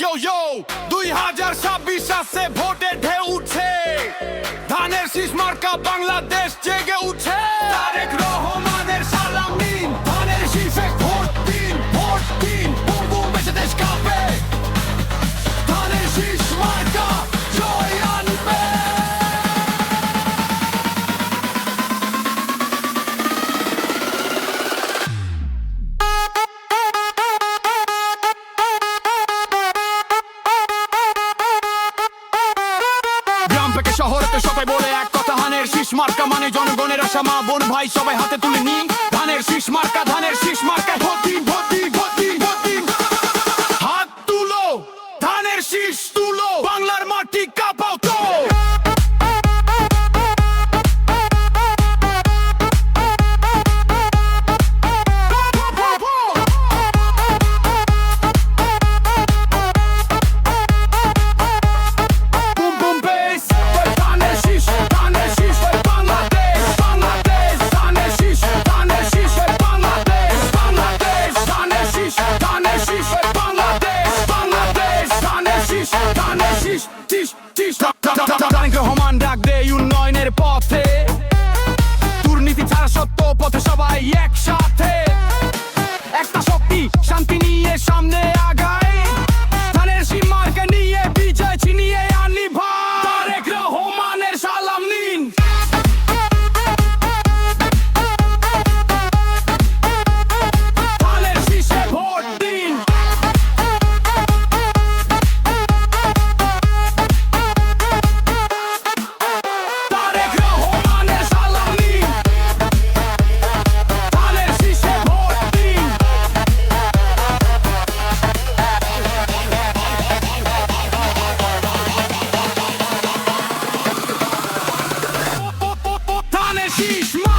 ইয়ো ইয়ো দুই হাজার ছাব্বিশ আসছে ভোটে ঢেউ উঠছে। ধানের শীষ মার্কা বাংলাদেশ জেগে উঠছে। তারেক রহমানের গ্রাম তো সবাই বলে এক কথা, ধানের শীষ মার্কা মানে জনগণের আশা। মা, বোন, ভাই, সবাই হাতে তুলে নি। ধানের শীষ মার্কা, ধানের শীষ মার্কা। ভর্তি ভর্তি ভর্তি দিন হাত তুলো, ধানের শীষ তুলো। বাংলার মাটি কাঁপাও ধানের শীষ ধানের শীষ শীষ শীষ তারেক রহমান ডাক দেয় উন্নয়নের পথে দুর্নীতি He's my